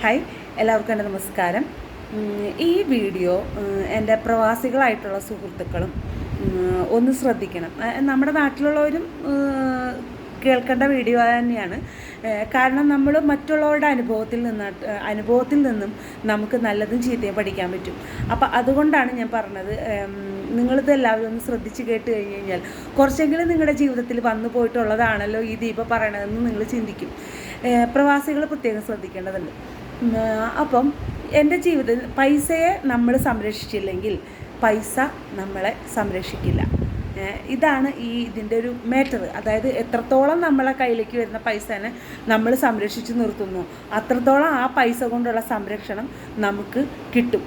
Hi എല്ലാവർക്കും എന്റെ നമസ്കാരം. ഈ വീഡിയോ എന്റെ പ്രവാസികളായിട്ടുള്ള സുഹൃത്തുക്കളും ഒന്ന് ശ്രദ്ധിക്കണം. നമ്മുടെ നാട്ടിലുള്ളവരും കേൾക്കേണ്ട വീഡിയോ തന്നെയാണ്. കാരണം നമ്മൾ മറ്റുള്ളവരുടെ അനുഭവത്തിൽ നിന്ന് അനുഭവത്തിൽ നിന്നും നമുക്ക് നല്ലതും ചീത്തയും പഠിക്കാൻ പറ്റും. അപ്പം അതുകൊണ്ടാണ് ഞാൻ പറഞ്ഞത് നിങ്ങളിത് എല്ലാവരും ഒന്ന് ശ്രദ്ധിച്ച് കേട്ട് കഴിഞ്ഞ് കഴിഞ്ഞാൽ കുറച്ചെങ്കിലും നിങ്ങളുടെ ജീവിതത്തിൽ വന്നു പോയിട്ടുള്ളതാണല്ലോ ഈ ദീപ പറയണതെന്ന് നിങ്ങൾ ചിന്തിക്കും. പ്രവാസികൾ പ്രത്യേകം ശ്രദ്ധിക്കേണ്ടതുണ്ട്. അപ്പം എന്റെ ജീവിതത്തിൽ പൈസയെ നമ്മൾ സംരക്ഷിച്ചില്ലെങ്കിൽ പൈസ നമ്മളെ സംരക്ഷിക്കില്ല. ഇതാണ് ഈ ഇതിന്റെ ഒരു മാറ്റർ അതായത് എത്രത്തോളം നമ്മളെ കയ്യിലേക്ക് വരുന്ന പൈസനെ നമ്മൾ സംരക്ഷിച്ച് നിർത്തുന്നു അത്രത്തോളം ആ പൈസ കൊണ്ടുള്ള സംരക്ഷണം നമുക്ക് കിട്ടും.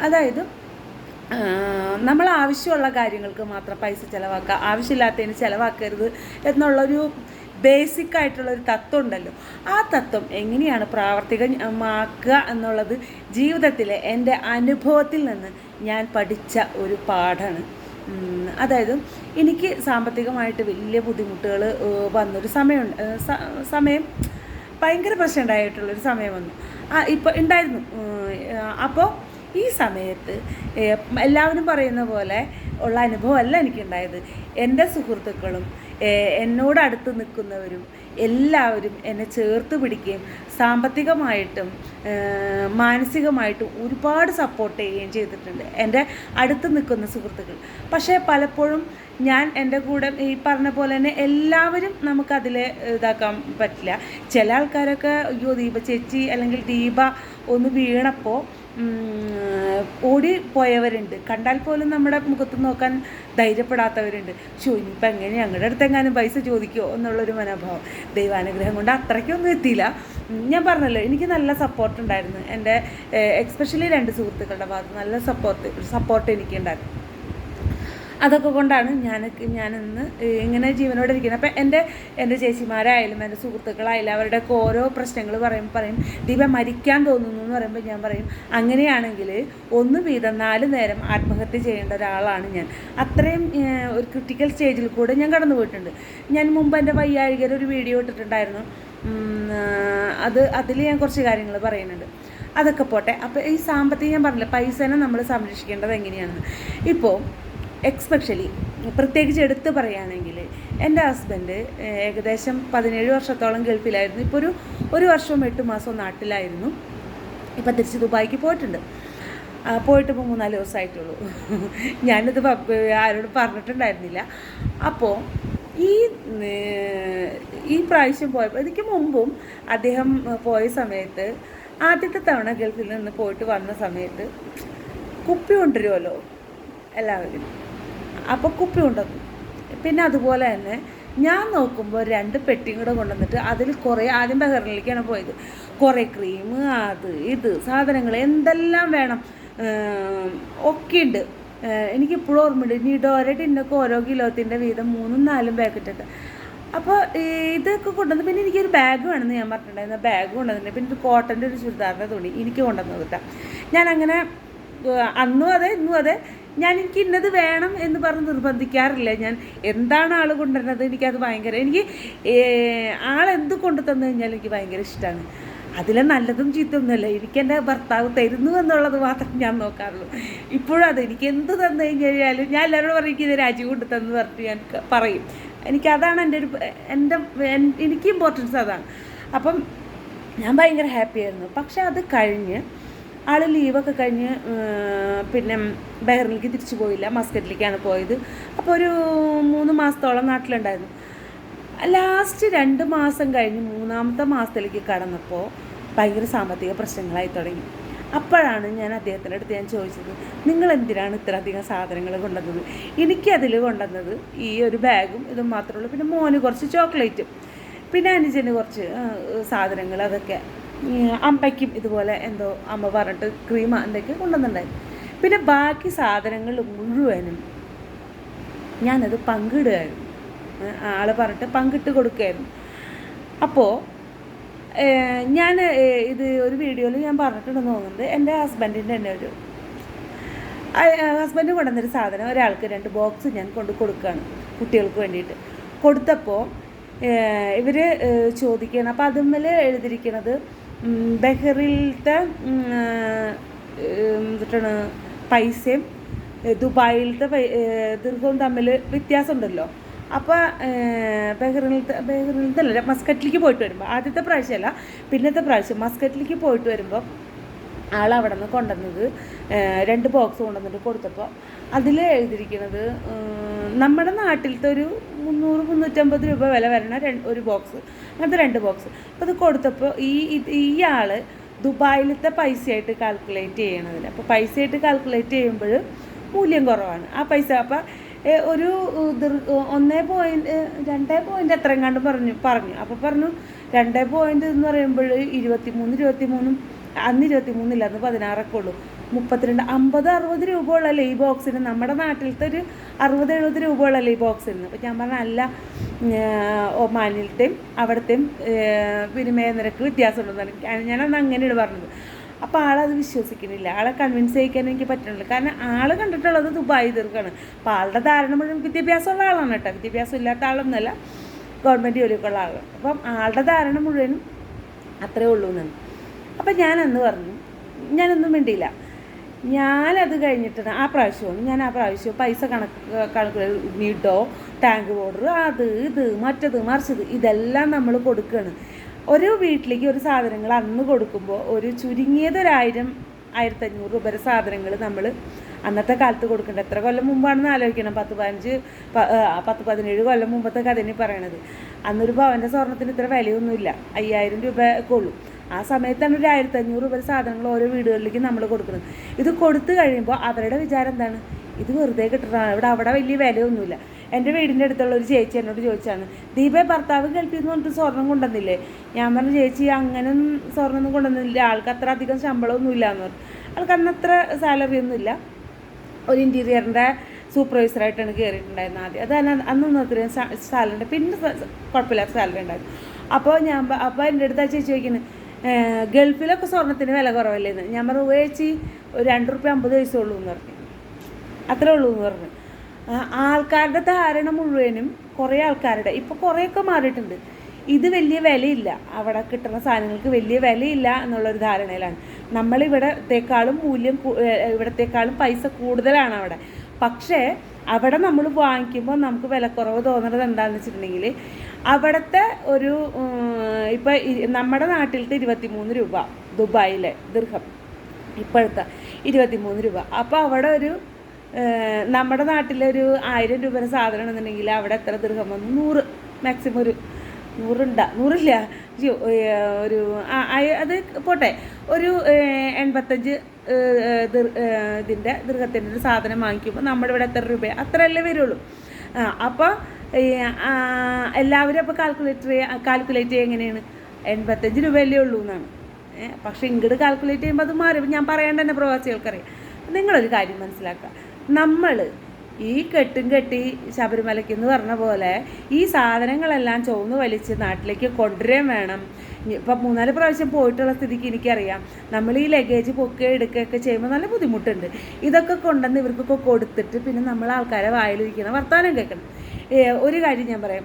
അതായത് നമ്മൾ ആവശ്യമുള്ള കാര്യങ്ങൾക്ക് മാത്രം പൈസ ചിലവാക്കുക ആവശ്യമില്ലാത്തതിന് ചിലവാക്കരുത് എന്നുള്ളൊരു ബേസിക് ആയിട്ടുള്ള ഒരു തത്വം ഉണ്ടല്ലോ. ആ തത്വം എങ്ങനെയാണ് പ്രാവർത്തികമാക്കുക എന്നുള്ളത് ജീവിതത്തിലെ എന്റെ അനുഭവത്തിൽ നിന്ന് ഞാൻ പഠിച്ച ഒരു പാഠമാണ് അതായത് എനിക്ക് സാമ്പത്തികമായിട്ട് വലിയ ബുദ്ധിമുട്ടുകൾ വന്നൊരു സമയമുണ്ട് സമയം ഭയങ്കര പ്രശ്നം ഉണ്ടായിട്ടുള്ളൊരു സമയം വന്നു. ആ ഇപ്പോൾ ഉണ്ടായിരുന്നു. അപ്പോൾ ഈ സമയത്ത് എല്ലാവരും പറയുന്ന പോലെ ഉള്ള അനുഭവമല്ല എനിക്കുണ്ടായത്. എന്റെ സുഹൃത്തുക്കളും എന്നോട് അടുത്ത് നിൽക്കുന്നവരും എല്ലാവരും എന്നെ ചേർത്ത് പിടിക്കുകയും സാമ്പത്തികമായിട്ടും മാനസികമായിട്ടും ഒരുപാട് സപ്പോർട്ട് ചെയ്യുകയും ചെയ്തിട്ടുണ്ട് എന്റെ അടുത്ത് നിൽക്കുന്ന സുഹൃത്തുക്കൾ. പക്ഷേ പലപ്പോഴും ഞാൻ എന്റെ കൂടെ ഈ പറഞ്ഞ പോലെ തന്നെ എല്ലാവരും നമുക്കതിൽ ഇതാക്കാൻ പറ്റില്ല. ചില ആൾക്കാരൊക്കെ അയ്യോ ദീപ ചേച്ചി അല്ലെങ്കിൽ ദീപ ഒന്ന് വീണപ്പോൾ ഓടി പോയവരുണ്ട്. കണ്ടാൽ പോലും നമ്മുടെ മുഖത്ത് നോക്കാൻ ധൈര്യപ്പെടാത്തവരുണ്ട്. ഷോ ഇനിയിപ്പോൾ എങ്ങനെ ഞങ്ങളുടെ അടുത്ത് എങ്ങാനും പൈസ ചോദിക്കുമോ എന്നുള്ളൊരു മനോഭാവം. ദൈവാനുഗ്രഹം കൊണ്ട് അത്രയ്ക്കൊന്നും എത്തിയില്ല. ഞാൻ പറഞ്ഞല്ലോ എനിക്ക് നല്ല സപ്പോർട്ട് ഉണ്ടായിരുന്നു. എന്റെ എക്സ്പെഷ്യലി രണ്ട് സുഹൃത്തുക്കളുടെ ഭാഗത്ത് നല്ല സപ്പോർട്ട് സപ്പോർട്ട് എനിക്കുണ്ടായിരുന്നു. അതൊക്കെ കൊണ്ടാണ് ഞാൻ ഞാനിന്ന് ഇങ്ങനെ ജീവനോടെ ഇരിക്കുന്നത് അപ്പം എന്റെ എന്റെ ചേച്ചിമാരായാലും എന്റെ സുഹൃത്തുക്കളായാലും അവരുടെയൊക്കെ ഓരോ പ്രശ്നങ്ങൾ പറയും പറയും ദീപ മരിക്കാൻ തോന്നുന്നു എന്ന് പറയുമ്പോൾ ഞാൻ പറയും അങ്ങനെയാണെങ്കിൽ ഒന്ന് വീതം നാല് നേരം ആത്മഹത്യ ചെയ്യേണ്ട ഒരാളാണ് ഞാൻ. അത്രയും ഒരു ക്രിട്ടിക്കൽ സ്റ്റേജിൽ കൂടെ ഞാൻ കടന്നു പോയിട്ടുണ്ട്. ഞാൻ മുമ്പ് എന്റെ വയ്യാഴികര ഒരു വീഡിയോ ഇട്ടിട്ടുണ്ടായിരുന്നു. അത് അതിൽ ഞാൻ കുറച്ച് കാര്യങ്ങൾ പറയുന്നുണ്ട്. അതൊക്കെ പോട്ടെ. അപ്പോൾ ഈ സാമ്പത്തികം ഞാൻ പറഞ്ഞില്ല പൈസനെ നമ്മൾ സംരക്ഷിക്കേണ്ടത് എങ്ങനെയാണെന്ന്. ഇപ്പോൾ എക്സ്പെഷ്യലി പ്രത്യേകിച്ച് എടുത്ത് പറയുകയാണെങ്കിൽ എന്റെ ഹസ്ബൻഡ് ഏകദേശം പതിനേഴ് വർഷത്തോളം ഗൾഫിലായിരുന്നു. ഇപ്പോൾ ഒരു ഒരു വർഷവും എട്ട് മാസവും നാട്ടിലായിരുന്നു. ഇപ്പം തിരിച്ച് ദുബായിക്ക് പോയിട്ടുണ്ട്. പോയിട്ട് ഇപ്പോൾ മൂന്നാൽ ദിവസമായിട്ടുള്ളൂ. ഞാനിത് ആരോടും പറഞ്ഞിട്ടുണ്ടായിരുന്നില്ല. അപ്പോൾ ഈ ഈ പ്രാവശ്യം പോയപ്പോൾ എനിക്ക് മുമ്പും അദ്ദേഹം പോയ സമയത്ത് ആദ്യത്തെ തവണ ഗൾഫിൽ നിന്ന് പോയിട്ട് വന്ന സമയത്ത് കുപ്പി കൊണ്ടുവരുമല്ലോ. എല്ലാവരും. അപ്പോൾ കുപ്പി കൊണ്ടുവന്നു. പിന്നെ അതുപോലെ തന്നെ ഞാൻ നോക്കുമ്പോൾ രണ്ട് പെട്ടിയും കൂടെ കൊണ്ടുവന്നിട്ട് അതിൽ കുറേ ആദ്യം ബഹറിനിലേക്കാണ് പോയത്. കുറേ ക്രീം അത് ഇത് സാധനങ്ങൾ എന്തെല്ലാം വേണം. ഒക്കെയുണ്ട് ഒക്കെ ഉണ്ട്. എനിക്ക് ഇപ്പോഴും ഓർമ്മയുണ്ട്. നിഡോര ടിന്നൊക്കെ ഓരോ കിലോത്തിന്റെ വീതം മൂന്നും നാലും പാക്കറ്റൊക്കെ അപ്പോൾ ഇതൊക്കെ കൊണ്ടുവന്ന് പിന്നെ എനിക്കൊരു ബാഗ് വേണമെന്ന് ഞാൻ പറഞ്ഞിട്ടുണ്ടായിരുന്നു. ബാഗ് കൊണ്ടുവന്നിട്ടുണ്ട് പിന്നെ കോട്ടന്റെ ഒരു ചുരിദാറിന്റെ തുണി എനിക്ക് കൊണ്ടുവന്നത് കേട്ടോ ഞാനങ്ങനെ അന്നും അതെ ഇന്നും അതെ ഞാൻ എനിക്ക് ഇന്നത് വേണം എന്ന് പറഞ്ഞ് നിർബന്ധിക്കാറില്ല ഞാൻ. എന്താണ് ആൾ കൊണ്ടുവരുന്നത്? എനിക്കത് ഭയങ്കര എനിക്ക് ആളെന്ത് കൊണ്ടു തന്നു കഴിഞ്ഞാൽ എനിക്ക് ഭയങ്കര ഇഷ്ടമാണ് അതിലെ നല്ലതും ചീത്തൊന്നുമല്ല എനിക്ക് എന്റെ ഭർത്താവ് തരുന്നു എന്നുള്ളത് മാത്രം ഞാൻ നോക്കാറുള്ളൂ. ഇപ്പോഴും അത് എനിക്ക് എന്ത് തന്നു കഴിഞ്ഞാലും ഞാൻ എല്ലാവരോടും പറയും എനിക്ക് ഇത് രാജി കൊണ്ട് തന്നു പറഞ്ഞിട്ട് ഞാൻ പറയും. പറയും എനിക്കതാണ് എന്റെ ഒരു എന്റെ എനിക്ക് ഇമ്പോർട്ടൻസ് അതാണ്. അപ്പം ഞാൻ ഭയങ്കര ഹാപ്പിയായിരുന്നു പക്ഷെ അത് കഴിഞ്ഞ് ആൾ ലീവൊക്കെ കഴിഞ്ഞ് പിന്നെ ബഹ്റിനിലേക്ക് തിരിച്ചു പോയില്ല. മസ്കറ്റിലേക്കാണ് പോയത്. അപ്പോൾ ഒരു മൂന്ന് മാസത്തോളം നാട്ടിലുണ്ടായിരുന്നു. ലാസ്റ്റ് രണ്ട് മാസം കഴിഞ്ഞ് മൂന്നാമത്തെ മാസത്തിലേക്ക് കടന്നപ്പോൾ ഭയങ്കര സാമ്പത്തിക പ്രശ്നങ്ങളായി തുടങ്ങി. അപ്പോഴാണ് ഞാൻ അദ്ദേഹത്തിന്റെ അടുത്ത് ഞാൻ ചോദിച്ചത് നിങ്ങൾ എന്തിനാണ് ഇത്രയധികം സാധനങ്ങൾ കൊണ്ടുവന്നത്? എനിക്കതിൽ കൊണ്ടുവന്നത് ഈ ഒരു ബാഗും ഇതും മാത്രമേ ഉള്ളൂ. പിന്നെ മോന് കുറച്ച് ചോക്ലേറ്റും. പിന്നെ അനുജന് കുറച്ച് സാധനങ്ങൾ അതൊക്കെ. അമ്മയ്ക്കും ഇതുപോലെ എന്തോ അമ്മ പറഞ്ഞിട്ട് ക്രീം എന്തൊക്കെ കൊണ്ടുവന്നിട്ടുണ്ടായിരുന്നു. പിന്നെ ബാക്കി സാധനങ്ങൾ മുഴുവനും ഞാനത് പങ്കിടുകയായിരുന്നു. ആൾ പറഞ്ഞിട്ട് പങ്കിട്ട് കൊടുക്കുകയായിരുന്നു. അപ്പോൾ ഞാൻ ഇത് ഒരു വീഡിയോയിൽ ഞാൻ പറഞ്ഞിട്ടുണ്ടെന്ന് തോന്നുന്നുണ്ട്. എന്റെ ഹസ്ബൻഡിന്റെ തന്നെ ഒരു ഹസ്ബൻഡ് കൊണ്ടുവന്നൊരു സാധനം. ഒരാൾക്ക് രണ്ട് ബോക്സ് ഞാൻ കൊണ്ട് കൊടുക്കുകയാണ് കുട്ടികൾക്ക് വേണ്ടിയിട്ട്. കൊടുത്തപ്പോൾ ഇവർ ചോദിക്കുകയാണ്. അപ്പോൾ അതുമ്മൽ എഴുതിയിരിക്കുന്നത് ബഹ്റിലത്തെ എന്തിട്ടാണ് പൈസയും ദുബായിലത്തെ ദീർഘവും തമ്മിൽ വ്യത്യാസമുണ്ടല്ലോ. അപ്പോൾ ബഹ്റിനത്തെ അല്ല മസ്കറ്റിലേക്ക് പോയിട്ട് വരുമ്പോൾ ആദ്യത്തെ പ്രാവശ്യമല്ല പിന്നത്തെ പ്രാവശ്യം മസ്കറ്റിലേക്ക് പോയിട്ട് വരുമ്പോൾ ആൾ അവിടെ നിന്ന് കൊണ്ടുവന്നത് രണ്ട് ബോക്സ് കൊണ്ടുവന്നിട്ട് കൊടുത്തപ്പോൾ അതിൽ എഴുതിയിരിക്കുന്നത് നമ്മുടെ നാട്ടിലത്തെ ഒരു മുന്നൂറ് മുന്നൂറ്റമ്പത് രൂപ വില വരണ ഒരു ബോക്സ് അങ്ങനത്തെ രണ്ട് ബോക്സ് അപ്പോൾ ഇത് കൊടുത്തപ്പോൾ ഈ ഇത് ആൾ ദുബായിലത്തെ പൈസയായിട്ട് കാൽക്കുലേറ്റ് ചെയ്യണതിൽ അപ്പോൾ പൈസയായിട്ട് കാൽക്കുലേറ്റ് ചെയ്യുമ്പോൾ മൂല്യം കുറവാണ്. ആ പൈസ അപ്പം ഒരു ഒന്നേ പോയിന്റ് രണ്ടേ പോയിന്റ് എത്രയും കണ്ട് പറഞ്ഞു പറഞ്ഞു. അപ്പോൾ പറഞ്ഞു രണ്ടേ പോയിന്റ് എന്ന് പറയുമ്പോൾ ഇരുപത്തി മൂന്ന് ഇരുപത്തി മൂന്നും അന്ന് ഇരുപത്തി മൂന്നില്ല അന്ന് പതിനാറൊക്കെ ഉള്ളൂ. മുപ്പത്തിരണ്ട് അമ്പത് അറുപത് രൂപ ഈ ബോക്സിന്? നമ്മുടെ നാട്ടിലത്തെ ഒരു അറുപത് എഴുപത് രൂപ ഈ ബോക്സിന്? അപ്പോൾ ഞാൻ പറഞ്ഞ അല്ല ഒമാനിലത്തെയും അവിടത്തെയും വിനിമയ നിരക്ക് വ്യത്യാസമുണ്ടെന്നാണ് ഞാനന്ന് അങ്ങനെയാണ് പറഞ്ഞത്. അപ്പോൾ ആളത് വിശ്വസിക്കുന്നില്ല. ആളെ കൺവിൻസ് ചെയ്യിക്കാൻ എനിക്ക് പറ്റുന്നില്ല കാരണം ആൾ കണ്ടിട്ടുള്ളത് ദുബായ് തീർക്കാണ്. അപ്പോൾ ആളുടെ ധാരണ മുഴുവൻ വിദ്യാഭ്യാസമുള്ള ആളാണ് കേട്ടോ. വിദ്യാഭ്യാസം ഇല്ലാത്ത ആളൊന്നുമല്ല. ഗവൺമെന്റ് ജോലിക്കുള്ള ആളാണ് അപ്പം ആളുടെ ധാരണ മുഴുവനും അത്രേ ഉള്ളൂ എന്നാണ് അപ്പം ഞാനന്ന് പറഞ്ഞു ഞാനൊന്നും മിണ്ടിയില്ല. ഞാനത് കഴിഞ്ഞിട്ടാണ് ആ പ്രാവശ്യമാണ് ഞാൻ ആ പ്രാവശ്യം പൈസ കണക്ക് കണക്ക് നീട്ടോ ടാങ്ക് പൗഡർ അത് ഇത് മറ്റത് മറിച്ചത് ഇതെല്ലാം നമ്മൾ കൊടുക്കുകയാണ് ഒരു വീട്ടിലേക്ക് ഒരു സാധനങ്ങൾ അന്ന് കൊടുക്കുമ്പോൾ ഒരു ചുരുങ്ങിയത് ഒരായിരം ആയിരത്തഞ്ഞൂറ് വരെ സാധനങ്ങൾ നമ്മൾ അന്നത്തെ കാലത്ത് കൊടുക്കേണ്ട. എത്ര കൊല്ലം മുമ്പാണെന്ന് ആലോചിക്കണം. പത്ത് പതിനഞ്ച് പത്ത് പതിനേഴ് കൊല്ലം മുമ്പത്തെ കഥയാണ് പറയണത്. അന്നൊരു ഭവന്റെ സ്വർണത്തിന് ഇത്ര വിലയൊന്നുമില്ല. അയ്യായിരം രൂപ കൊള്ളും ആ സമയത്താണ് ഒരു ആയിരത്തി അഞ്ഞൂറ് രൂപ സാധനങ്ങൾ ഓരോ വീടുകളിലേക്ക് നമ്മൾ കൊടുക്കുന്നത്. ഇത് കൊടുത്തു കഴിയുമ്പോൾ അവരുടെ വിചാരം എന്താണ്? ഇത് വെറുതെ കിട്ടുന്നതാണ് ഇവിടെ അവിടെ വലിയ വിലയൊന്നുമില്ല. എന്റെ വീടിന്റെ അടുത്തുള്ള ഒരു ചേച്ചി എന്നോട് ചോദിച്ചാണ് ദീപേ ഭർത്താവ് നിന്ന് പറഞ്ഞിട്ട് സ്വർണം കൊണ്ടുവന്നില്ലേ? ഞാൻ പറഞ്ഞു ചേച്ചി അങ്ങനെ സ്വർണമൊന്നും കൊണ്ടുവന്നില്ല. ആൾക്ക് അത്ര അധികം ശമ്പളമൊന്നുമില്ല എന്ന് പറഞ്ഞു. ആൾക്ക് അന്ന് അത്ര സാലറി ഒന്നുമില്ല ഒരു ഇന്റീരിയറിന്റെ സൂപ്പർവൈസറായിട്ടാണ് കയറിയിട്ടുണ്ടായിരുന്നത് ആദ്യം. അത് അന്ന് അന്നൊന്നും അത്രയും സാലറി ഉണ്ട്. പിന്നെ കുഴപ്പമില്ലാത്ത സാലറി ഉണ്ടായിരുന്നു. അപ്പോൾ ഞാൻ അപ്പോൾ എന്റെ അടുത്ത ചേച്ചി ചോദിക്കുന്നത് ഗൾഫിലൊക്കെ സ്വർണത്തിന് വില കുറവല്ലേന്ന്. ഞാൻ പറഞ്ഞു "ഓ ചേച്ചി ഒരു രണ്ട് റുപ്യ അമ്പത് പൈസ ഉള്ളൂ എന്ന് പറഞ്ഞു. അത്രേ ഉള്ളൂ എന്ന് പറഞ്ഞു. ആൾക്കാരുടെ ധാരണ മുഴുവനും കുറേ ആൾക്കാരുടെ ഇപ്പോൾ കുറേയൊക്കെ മാറിയിട്ടുണ്ട്. ഇത് വലിയ വിലയില്ല. അവിടെ കിട്ടുന്ന സാധനങ്ങൾക്ക് വലിയ വിലയില്ല എന്നുള്ളൊരു ധാരണയിലാണ്. നമ്മളിവിടത്തേക്കാളും മൂല്യം ഇവിടത്തേക്കാളും പൈസ കൂടുതലാണ് അവിടെ. പക്ഷേ അവിടെ നമ്മൾ വാങ്ങിക്കുമ്പോൾ നമുക്ക് വിലക്കുറവ് തോന്നുന്നത് എന്താണെന്ന് വെച്ചിട്ടുണ്ടെങ്കിൽ അവിടുത്തെ ഒരു ഇപ്പം നമ്മുടെ നാട്ടിലത്തെ ഇരുപത്തി മൂന്ന് രൂപ ദുബായിലെ ദീർഘം. ഇപ്പോഴത്തെ ഇരുപത്തി മൂന്ന് രൂപ. അപ്പോൾ അവിടെ ഒരു നമ്മുടെ നാട്ടിലൊരു ആയിരം രൂപയുടെ സാധനം എന്നുണ്ടെങ്കിൽ അവിടെ എത്ര ദീർഘം വന്നു? നൂറ് മാക്സിമം ഒരു നൂറുണ്ട നൂറില്ല. ഒരു അത് പോട്ടെ. ഒരു എൺപത്തഞ്ച് ഇതിന്റെ ദീർഘത്തിന്റെ ഒരു സാധനം വാങ്ങിക്കുമ്പോൾ നമ്മുടെ ഇവിടെ എത്ര രൂപ അത്രയല്ലേ വരുള്ളൂ. അപ്പോൾ എല്ലാവരും അപ്പോൾ കാൽക്കുലേറ്റർ കാൽക്കുലേറ്റ് ചെയ്യുക എങ്ങനെയാണ്? എൺപത്തഞ്ച് രൂപയല്ലേ ഉള്ളൂ എന്നാണ്. പക്ഷേ ഇങ്ങോട്ട് കാൽക്കുലേറ്റ് ചെയ്യുമ്പോൾ അത് മാറി. ഞാൻ പറയേണ്ട തന്നെ പ്രവാസികൾക്കറിയാം. നിങ്ങളൊരു കാര്യം മനസ്സിലാക്കുക. നമ്മൾ ഈ കെട്ടും കെട്ടി ശബരിമലയ്ക്ക് എന്ന് പറഞ്ഞ പോലെ ഈ സാധനങ്ങളെല്ലാം ചുവന്ന് വലിച്ച് നാട്ടിലേക്ക് കൊണ്ടുവരാൻ വേണം. ഇപ്പം മൂന്നാൽ പ്രാവശ്യം പോയിട്ടുള്ള സ്ഥിതിക്ക് എനിക്കറിയാം. നമ്മൾ ഈ ലഗേജ് പൊക്കുക എടുക്കുകയൊക്കെ ചെയ്യുമ്പോൾ നല്ല ബുദ്ധിമുട്ടുണ്ട്. ഇതൊക്കെ കൊണ്ടുവന്ന് ഇവർക്കൊക്കെ കൊടുത്തിട്ട് പിന്നെ നമ്മൾ ആൾക്കാരെ വായിലിരിക്കുന്ന വർത്തമാനം കേൾക്കണം. ഒരു കാര്യം ഞാൻ പറയാം.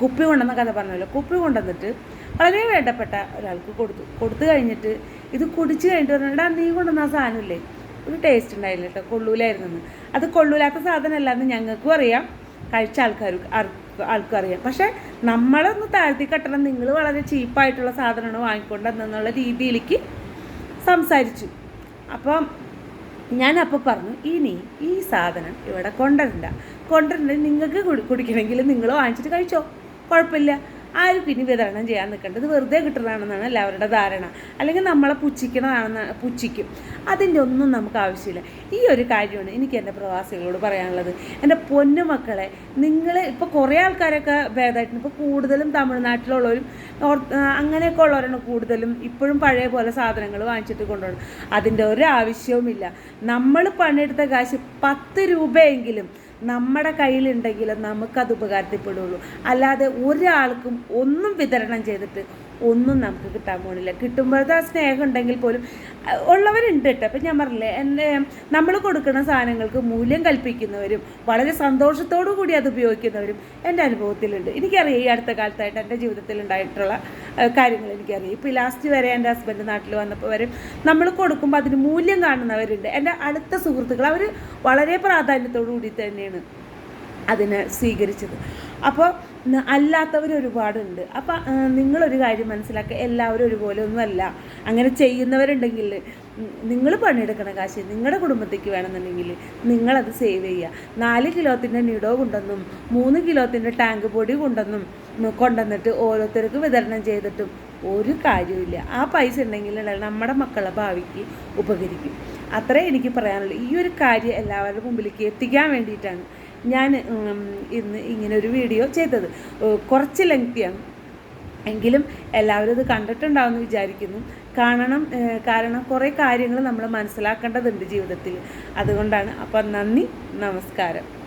കുപ്പി കൊണ്ടെന്ന കഥ പറഞ്ഞല്ലോ. കുപ്പി കൊണ്ടുവന്നിട്ട് വളരെ വേണ്ടപ്പെട്ട ഒരാൾക്ക് കൊടുത്തു. കൊടുത്തു കഴിഞ്ഞിട്ട് ഇത് കുടിച്ച് കഴിഞ്ഞിട്ട് പറഞ്ഞാൽ നീ കൊണ്ടുവന്ന ആ സാധനമില്ലേ? ഒരു ടേസ്റ്റ് ഉണ്ടായില്ല കേട്ടോ കൊള്ളൂലായിരുന്നു അത് കൊള്ളൂലാത്ത സാധനമല്ല എന്ന് ഞങ്ങൾക്കും അറിയാം. കഴിച്ച ആൾക്കാർക്ക് ആൾക്കും അറിയാം. പക്ഷേ നമ്മളൊന്ന് താഴ്ത്തി കെട്ടണം. നിങ്ങൾ വളരെ ചീപ്പായിട്ടുള്ള സാധനമാണ് വാങ്ങിക്കൊണ്ടെന്നുള്ള രീതിയിലേക്ക് സംസാരിച്ചു. അപ്പം ഞാൻ പറഞ്ഞു ഇനി ഈ സാധനം ഇവിടെ കൊണ്ടുവരണ്ട. കൊണ്ടുവരണ്ട നിങ്ങൾക്ക് കുടി കുടിക്കണമെങ്കിൽ നിങ്ങൾ വാങ്ങിച്ചിട്ട് കഴിച്ചോ. കുഴപ്പമില്ല. ആരും പിന്നെ വിതരണം ചെയ്യാൻ നിൽക്കേണ്ടത് വെറുതെ കിട്ടുന്നതാണെന്നാണ് എല്ലാവരുടെ ധാരണ. അല്ലെങ്കിൽ നമ്മളെ പുച്ഛിക്കണതാണെന്ന് പുച്ഛിക്കും. അതിന്റെ ഒന്നും നമുക്ക് ആവശ്യമില്ല. ഈ ഒരു കാര്യമാണ് എനിക്ക് എന്റെ പ്രവാസികളോട് പറയാനുള്ളത്. എന്റെ പൊന്നു മക്കളെ നിങ്ങൾ ഇപ്പോൾ കുറേ ആൾക്കാരൊക്കെ ഭേദമായിട്ടുണ്ട്. ഇപ്പോൾ കൂടുതലും തമിഴ്നാട്ടിലുള്ളവരും അങ്ങനെയൊക്കെ ഉള്ളവരാണ് കൂടുതലും ഇപ്പോഴും പഴയ പോലെ സാധനങ്ങൾ വാങ്ങിച്ചിട്ട് കൊണ്ടുപോകണം അതിന്റെ ഒരു ആവശ്യവുമില്ല. നമ്മൾ പണിയെടുത്ത കാശ് പത്ത് രൂപയെങ്കിലും നമ്മുടെ കയ്യിലുണ്ടെങ്കിൽ നമുക്കത് ഉപകാരത്തിൽപ്പെടുള്ളൂ. അല്ലാതെ ഒരാൾക്കും ഒന്നും വിതരണം ചെയ്തിട്ട് ഒന്നും നമുക്ക് കിട്ടാൻ പോണില്ല. കിട്ടുമ്പോഴത്തെ ആ സ്നേഹം ഉണ്ടെങ്കിൽ പോലും ഉള്ളവരുണ്ട് കേട്ടോ. അപ്പം ഞാൻ പറഞ്ഞില്ലേ എന്റെ നമ്മൾ കൊടുക്കുന്ന സാധനങ്ങൾക്ക് മൂല്യം കൽപ്പിക്കുന്നവരും വളരെ സന്തോഷത്തോടു കൂടി അത് ഉപയോഗിക്കുന്നവരും എന്റെ അനുഭവത്തിലുണ്ട്. എനിക്കറിയാം ഈ അടുത്ത കാലത്തായിട്ട് എന്റെ ജീവിതത്തിൽ ഉണ്ടായിട്ടുള്ള കാര്യങ്ങൾ എനിക്കറിയാം. ഇപ്പോൾ ലാസ്റ്റ് വരെ എന്റെ ഹസ്ബൻഡ് നാട്ടിൽ വന്നപ്പോൾ വരെ നമ്മൾ കൊടുക്കുമ്പോൾ അതിന് മൂല്യം കാണുന്നവരുണ്ട്. എന്റെ അടുത്ത സുഹൃത്തുക്കൾ അവർ വളരെ പ്രാധാന്യത്തോടു കൂടി തന്നെയാണ് അതിനെ സ്വീകരിച്ചത്. അപ്പോൾ അല്ലാത്തവർ ഒരുപാടുണ്ട്. അപ്പം നിങ്ങളൊരു കാര്യം മനസ്സിലാക്കുക എല്ലാവരും ഒരുപോലെ ഒന്നുമല്ല. അങ്ങനെ ചെയ്യുന്നവരുണ്ടെങ്കിൽ നിങ്ങൾ പണിയെടുക്കണ കാശ് നിങ്ങളുടെ കുടുംബത്തേക്ക് വേണമെന്നുണ്ടെങ്കിൽ നിങ്ങളത് സേവ് ചെയ്യുക നാല് കിലോത്തിന്റെ നിടോ കൊണ്ടെന്നും മൂന്ന് കിലോത്തിന്റെ ടാങ്ക് പൊടി കൊണ്ടെന്നും കൊണ്ടുവന്നിട്ട് ഓരോരുത്തർക്ക് വിതരണം ചെയ്തിട്ടും ഒരു കാര്യമില്ല ആ പൈസ ഉണ്ടെങ്കിൽ നമ്മുടെ മക്കളെ ഭാവിക്ക് ഉപകരിക്കും. അത്രേ എനിക്ക് പറയാനുള്ളൂ. ഈ ഒരു കാര്യം എല്ലാവരുടെ മുമ്പിലേക്ക് എത്തിക്കാൻ വേണ്ടിയിട്ടാണ് ഞാൻ ഇന്ന് ഇങ്ങനെ ഒരു വീഡിയോ ചെയ്തത്. കുറച്ച് ലെങ്തിയാണ് എങ്കിലും എല്ലാവരും ഇത് കണ്ടിട്ടുണ്ടാവുമെന്ന് വിചാരിക്കുന്നു. കാണണം കാരണം കുറേ കാര്യങ്ങൾ നമ്മൾ മനസ്സിലാക്കേണ്ടതുണ്ട് ജീവിതത്തിൽ. അതുകൊണ്ടാണ്. അപ്പം നന്ദി നമസ്കാരം.